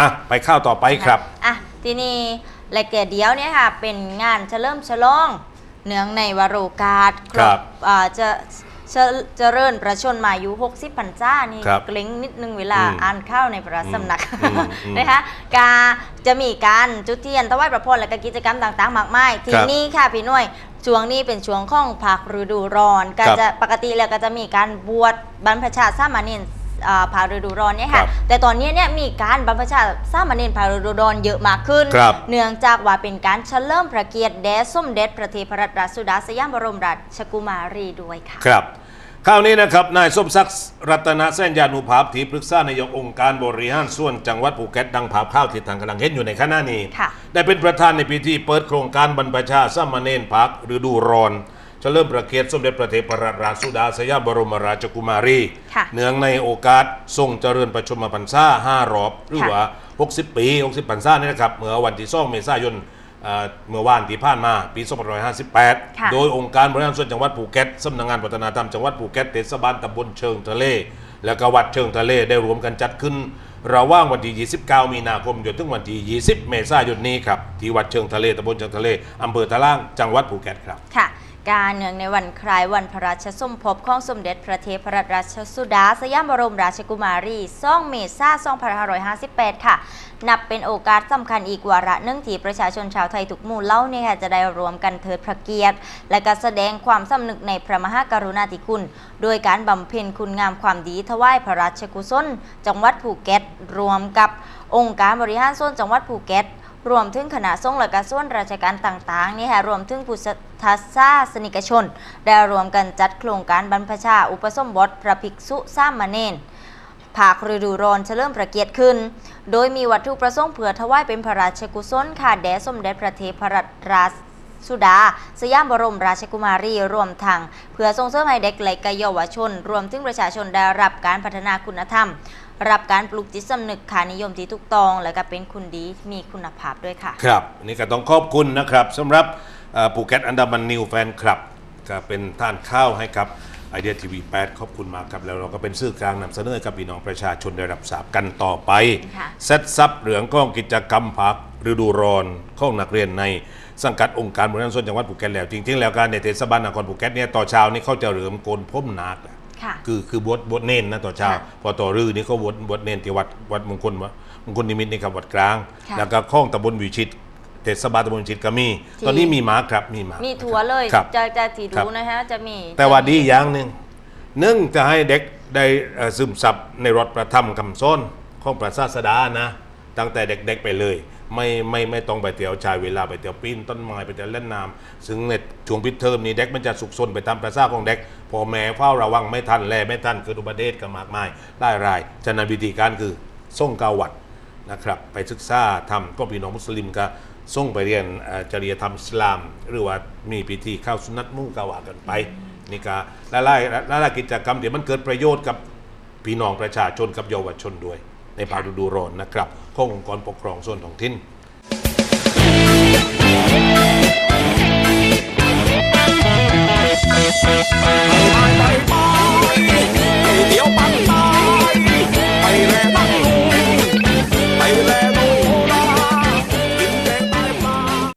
อะไปข้าวต่อไปครับ อะทีนี้รายเกียรติเดียวเนี่ยค่ะ เป็นงานเฉลิมฉลองเนื่องในวโรกาสครับอ่าจะเจเจริญประชนมายุ60พรรษานี่ครับเกรงนิดนึงเวลาอืมอ่านข้าวในพระสำนักอืมอืมนะคะกาจะมีการจุดเทียนถวายประพรและก็กิจกรรมต่างๆ มากมายทีครับนี้ค่ะพี่หน่วยช่วงนี้เป็นช่วงของภาคฤดูร้อนก็ครับจะปกติแล้วก็จะมีการบวชบรรพชาสามเณร อ่าภาคฤดูร้อนเนี่ยครัค่ะบแต่ตอนนี้เนี่ยมีการบรรพชาสามเณรภาคฤดูร้อนเยอะมากขึ้น ครับ เนื่องจากว่าเป็นการเฉลิมพระเกียรติแด่สมเด็จพระเทพรัตนราชสุดาสยามบรมราชกุมารีด้วยค่ะ ครับคราวนี้นะครับนายสมศักดิ์รัตนเส้นยานุภาพที่ปรึกษานายกองค์การบริหารส่วนจังหวัดภูเก็ตดังภาพข้าวที่ทางกำลังเห็นอยู่ในขณะนี้ ค่ะ ได้เป็นประธานในพิธีเปิดโครงการบรรพชาสามเณรพักฤดูร้อน เฉลิมพระเกียรติสมเด็จพระเทพรัตนราชสุดาสยามบรมราชกุมารี ค่ะเนื่องในโอกาสทรงเจริญประชมพรรษา5รอบ หรือค่ะ ว่า 60 ปี 60พรรษานี่นะครับเมื่อวันที่2เมษายนเอ่อเมื่อวานที่ผ่านมาปีค่ะ2558 โดยองค์การบริหารส่วนจังหวัดภูเก็ตสำนักงานวัฒนธรรมจังหวัดภูเก็ตเทศบาลตำบลเชิงทะเล และก็วัดเชิงทะเลได้รวมกันจัดขึ้น ระหว่างวันที่ 29 มีนาคมจนถึงวันที่ 20 เมษายนนี้ครับที่วัดเชิงทะเลตำบลเชิงทะเลอำเภอทะล่างจังหวัดภูเก็ตครับ ค่ะ การเนื่องในวันคล้ายวันพระราชสมภพของสมเด็จพระเทพรัตนราชสุดา สยามบรมราชกุมารี2เมษายน2558 ค่ะ นับเป็นโอกาสสำคัญอีกวาระหนึ่งที่ประชาชนชาวไทยทุกหมู่เล่าเนี่ยค่ะจะได้รวมกันเทิดพระเกียรติ และก็แสดงความสำนึกในพระมหากรุณาธิคุณ โดยการบำเพ็ญคุณงามความดีถวายพระราชกุศล จังหวัดภูเก็ตรวมกับองค์การบริหารส่วนจังหวัดภูเก็ต รวมถึงคณะสงฆ์และก็ส่วนราชการต่างๆนี่ค่ะรวมถึงพุทธศาสนิกชน ได้รวมกันจัดโครงการบรรพชาอุปสมบทพระภิกษุสามเณรภาคฤดูร้อนเฉลิมพระเกียรติขึ้น โดยมีวัตถุประสงค์เพื่อถวายเป็นพระราชกุศลค่ะแด่สมเด็จพระเทพรัตนราชสุดา สยามบรมราชกุมารีรวมทั้งเพื่อส่งเสริมให้เด็กและก็เยาวชน รวมถึงประชาชนได้รับการพัฒนาคุณธรรม รับการปลูกจิตสำนึกขานิยมที่ถูกต้องและก็เป็นคุณดีมีคุณภาพด้วยค่ะ ครับอันนี่ก็ต้องขอบคุณนะครับสำหรับเอ่อภูเก็ตอันดามันนิวแฟนคลับก็เป็นท่านข้าวให้กับไอเดียทีวี8ขอบคุณมากครับแล้วเราก็เป็นสื่อกลางนำเสนอให้กับพี่น้องประชาชนได้รับทราบกันต่อไปค่ะ เซตซับเหลืองก้องกิจกรรมพักฤดูร้อนของนักเรียนในสังกัดองค์การบริหารส่วนจังหวัดภูเก็ตแล้ว จริงๆ แล้วการในเทศบาลนครภูเก็ตเนี่ยต่อเช้านี่เขาจะเริ่มโกนพ่มนาคแล้ว ค่ะคือคือบวชบวชเน้นนะต่อเช้า ค่ะพอต่อรื้อนี่ก็บวชบวชเน้นที่วัดวัดมงคลวะมงคลนิมิตนี่ครับวัดกลาง ค่ะแล้วก็ข้องตำบลวิชิตเทศบาลตำบลวิชิตก็มีที่ตอนนี้มีหมาครับมีหมามีมีทัวร์เลย ครับ จะจะที่ครัดูบ นะฮะ จะมีแต่ว่าดีอย่างหนึ่งหนึ่งจะให้เด็กได้เอ่อซึมซับในรถประธรรมคำซ้อนของพระศาสดานะ ตั้งแต่เด็กๆไปเลย ไม่ไม่ไม่ต้องไปเที่ยวชายเวลาไปเที่ยวปีนต้นไม้ไปเที่ยวเล่นน้ำซึ่งในช่วงปิดเทอมนี้เด็กมันจะสุกซนไปตามประสาของเด็กพอแม่เฝ้าระวังไม่ทันแลไม่ทันเกิดอุบัติเหตุกันมากมายได้รายฉะนั้นวิธีการคือส่งกาวัดนะครับไปศึกษาทำก็พี่น้องมุสลิมก็ส่งไปเรียนอ่อจริยธรรมอิสลาม หรือว่ามีพิธีเข้าสุนัตมุ่งกาวากันไปนี่ก็หลายๆหลายๆกิจกรรมเดี๋ยวมันเกิดประโยชน์กับพี่น้องประชาชนกับเยาวชนด้วย ในภาคฤดูร้อนนะครับขององค์กรปกครองส่วนท้องถิ่น